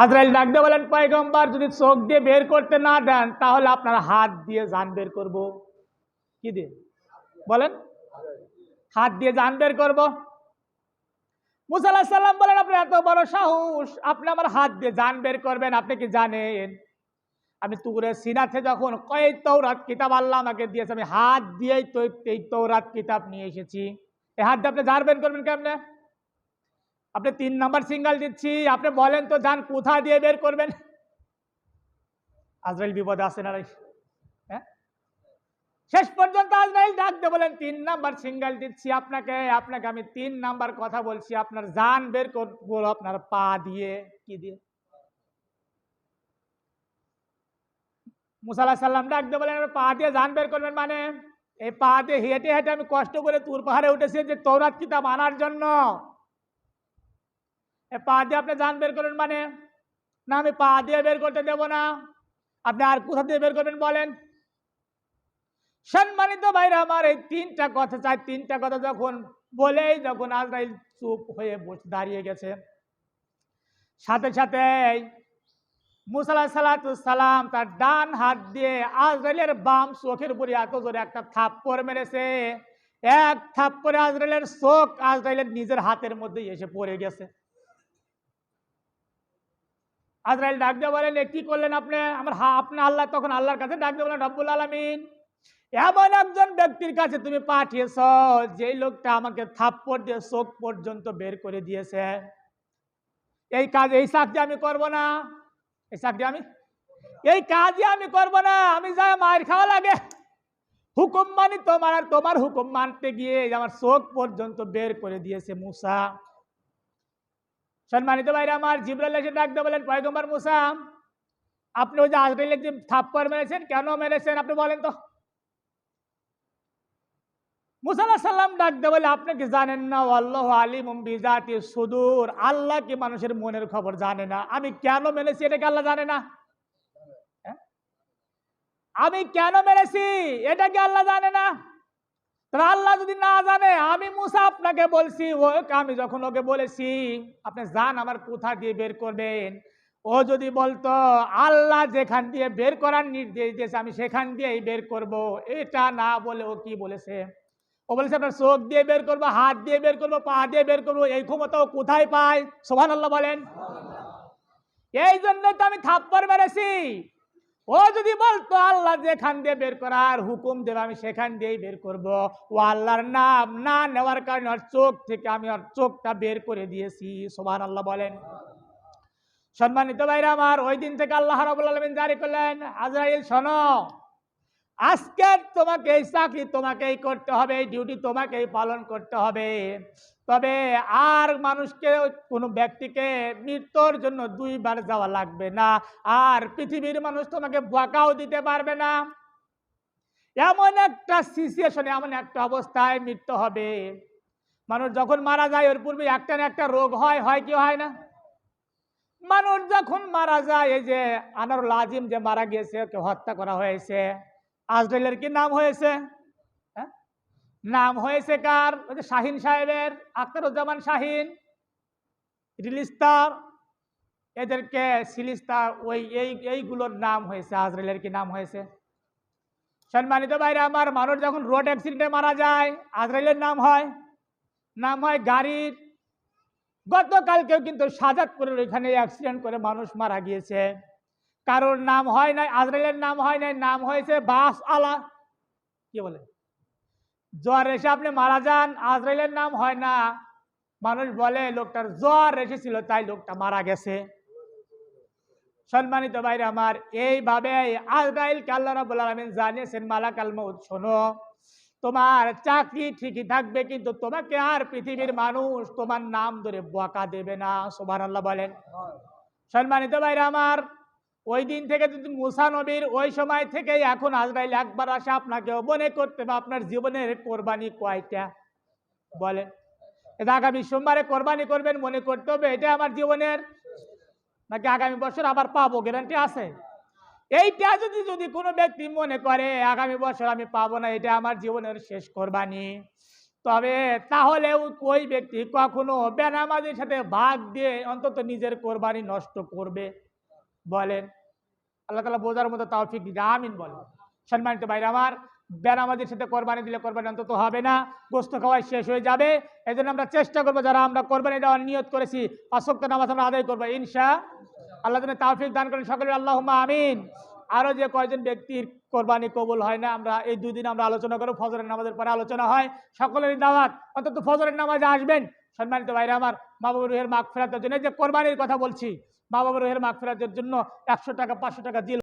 আজরাইল ডাকতে বলেন, পয়গম্বর, যদি চোখ দিয়ে বের করতে না দেন, তাহলে আপনার হাত দিয়ে জান বের করব। কি দিয়ে? বলেন, হাত দিয়ে জান বের করব। মুসা আলাহিস সাল্লাম বলেন আপনি এত বড় সাহস, আপনি আমার হাত দিয়ে জান বের করবেন, আপনি কি জানেন? আমি তুরে সিনাতে যখন কয়েক তৌরাত কিতাব আল্লাহ আমাকে দিয়েছে, আমি হাত দিয়েই তো তৌরাত কিতাব নিয়ে এসেছি। এই হাত দিয়ে আপনি জান বের করবেন কেমনে? আপনি তিন নাম্বার সিঙ্গেল দিচ্ছি, আপনি বলেন তো যান কোথা দিয়ে বের করবেন? আজরাইল বিপদে আছে না? হ্যাঁ? শেষ পর্যন্ত আজরাইল ডাকতে বলেন, তিন নাম্বার সিঙ্গেল দিচ্ছি আপনাকে আপনাকে আমি তিন নাম্বার কথা বলছি, আপনার জান বের করব, আপনার পা দিয়ে, কি দিয়ে? মুসাল্লাহ সাল্লাম ডাকতে বলেন পা দিয়ে জান বের করবেন মানে? এই পা দিয়ে হেঁটে হেঁটে আমি কষ্ট করে তুর পাহাড়ে উঠেছি যে তৌরাত কিতাব আনার জন্য। পা দিয়ে আপনি জান বের করবেন মানে? না, আমি পা দিয়ে বের করতে দেব না। আপনি আর কোথা দিয়ে বের করবেন বলেন? সম্মানিত ভাইরা, আমার এই তিনটা কথা চাই। তিনটা কথা যখন, বলেই যখন আজরাইল চুপ হয়ে দাঁড়িয়ে গেছে। সাথে সাথে মুসাল্লাহ সালাম তার ডান হাত দিয়ে আজরাইলের বাম চোখের উপরে এত জোরে একটা থাপ্পড় মেরেছে। এক থাপ্পড়ে আজরাইলের চোখ আজরাইলের নিজের হাতের মধ্যে এসে পড়ে গেছে। আজরাইল ডাক দিয়ে বলেন, "এ কি করলেন আপনি? আমার হা, আপনি আল্লাহ, তখন আল্লাহর কাছে ডাক দিয়ে বলেন, রব্বুল আলমিন, এমন একজন ব্যক্তির কাছে তুমি পাঠিয়েছ, যেই লোকটা আমাকে থাপ্পড় দিয়ে চোখ পর্যন্ত বের করে দিয়েছে। এই কাজ, এই চাকরি আমি করব না। এই চাকরি আমি, এই কাজই আমি করব না। আমি যা মায়ের খাওয়া লাগে। হুকুম মানি তোমার আর তোমার হুকুম মানতে গিয়ে আমার চোখ পর্যন্ত বের করে দিয়েছে মুসা। সম্মানিত ভাইরা আমার জিব্রাইল এসে ডাকতে বলেন, পয়গম্বর মুসা, আপনি ওই যে আজরাইলের যে থাপ্পড় মেরেছেন, কেন মেরেছেন আপনি বলেন তো? মুসাল্লাহ সাল্লাম ডাকতে বলে, আপনি কি জানেন না, আল্লাহ আলিম বিজাতি সুদূর, আল্লাহ কি মানুষের মনের খবর জানে না? আমি কেন মেরেছি এটা কি আল্লাহ জানে না? হ্যাঁ? আমি কেন মেরেছি এটা কি আল্লাহ জানে না? তবে আল্লাহ যদি না জানে আমি মুসা আপনাকে বলছি ও আমি যখন ওকে বলেছি আপনি যান আমার কোথা দিয়ে বের করবেন? ও যদি বলতো আল্লাহ যেখান দিয়ে বের করার নির্দেশ দিয়েছে আমি সেখান দিয়েই বের করব। এটা না বলে ও কি বলেছে? ও বলেছে আপনার চোখ দিয়ে বের করব হাত দিয়ে বের করব পা দিয়ে বের করব এই ক্ষমতা ও কোথায় পায়? সোহান আল্লাহ বলেন এই জন্য তো আমি থাপ্পড় মেরেছি। ও যদি বলতো, আল্লাহ যেখান দিয়ে বের করার হুকুম দেবে, আমি সেখান দিয়েই বের করব। ও আল্লাহর নাম না নেওয়ার কারণে ওর চোখ থেকে আমি ওর চোখটা বের করে দিয়েছি। সোমান আল্লাহ বলেন। সম্মানিত ভাইরা আমার, ওই দিন থেকে আল্লাহ রাবুল আলমিন জারি করলেন, আজরাইল শোনো। আজকে তোমাকে এই চাকরি তোমাকেই করতে হবে, এই ডিউটি তোমাকেই পালন করতে হবে। তবে আর মানুষকে কোনো ব্যক্তিকে মৃত্যুর জন্য দুইবার যাওয়া লাগবে না। আর পৃথিবীর মানুষ তোমাকে বাঁকাও দিতে পারবে না। এমন একটা সিচুয়েশনে এমন একটা অবস্থায় মৃত্যু হবে। মানুষ যখন মারা যায় ওর পূর্বে একটা না একটা রোগ হয় হয় কি হয় না? মানুষ যখন মারা যায়, এই যে আনারুল আজিম যে মারা গিয়েছে, ওকে হত্যা করা হয়েছে। আজরাইলের কি নাম হয়েছে হ্যাঁ? নাম হয়েছে কার? ওই যে শাহিন সাহেবের, আখতারুজ্জামান শাহিন রিলিস্তার এদেরকে সিলিস্তার ওই, এই, এইগুলোর নাম হয়েছে আজরাইলের কি নাম হয়েছে। সম্মানিত বাইরে আমার, মানুষ যখন রোড অ্যাক্সিডেন্টে মারা যায়, আজরাইলের নাম হয় নাম হয় গাড়ির। গতকালকেও কিন্তু সাজাদপুরের ওইখানে অ্যাক্সিডেন্ট করে মানুষ মারা গিয়েছে। কারোর নাম হয় নাই আজরাইলের নাম হয় নাই নাম হয়েছে বাস আলা। কি বলে? জ্বর এসে আপনি মারা যান আজরাইলের নাম হয় না। মানুষ বলে লোকটার জ্বর এসেছিল তাই লোকটা মারা গেছে। সম্মানিত ভাইরা আমার এইভাবে আজরাইল আল্লাহ রাবুল আলমিন জানিয়েছেন মালাক আল মউত শোনো তোমার চাকরি ঠিকই থাকবে কিন্তু তোমাকে আর পৃথিবীর মানুষ তোমার নাম ধরে বকা দেবে না সোভান আল্লাহ বলেন সম্মানিত ভাইরা আমার ওই দিন থেকে যদি মুসা নবীর ওই সময় থেকে এখন আজরাইল একবার আসে, আপনাকে মনে করতে হবে। আপনার জীবনের কোরবানি কয়টা? বলেন। এটা আগামী সোমবারে কোরবানি করবেন মনে করতে হবে এটা আমার জীবনের? নাকি আগামী বছর আবার পাবো? গ্যারান্টি আছে? এইটা যদি যদি কোনো ব্যক্তি মনে করে, আগামী বছর আমি পাবো না, এটা আমার জীবনের শেষ কোরবানি। তবে তাহলেও ওই ব্যক্তি কখনো বেনামাজির সাথে ভাগ দিয়ে অন্তত নিজের কোরবানি নষ্ট করবে। বলেন। আল্লাহ তালা বোঝার মতো তাওফিক আমিন বলেন। সম্মানিত ভাইরা আমার, বেনামাজির সাথে কোরবানি দিলে কোরবানি অন্তত হবে না, গোস্ত খাওয়াই শেষ হয়ে যাবে। এই আমরা চেষ্টা করব যারা আমরা কোরবানি দেওয়ার নিয়ত করেছি পাঁচক্ত নামাজ আমরা আদায় করব, ইনশা আল্লাহ যেন তাওফিক দান করেন সকলে আল্লাহ আমিন। আরও যে কয়জন ব্যক্তির কোরবানি কবুল হয় না, আমরা এই দুই দিন আমরা আলোচনা করব, ফজরের নামাজের পরে আলোচনা হয়। সকলেরই দাওয়াত, অন্তত ফজরের নামাজে আসবেন। সম্মানিত ভাইরা আমার, মা বাবা রুহের মাগ ফেরাতের জন্য যে কোরবানির কথা বলছি বাবা রুহের মাগ ফেরাতের জন্য একশো টাকা পাঁচশো টাকা দিল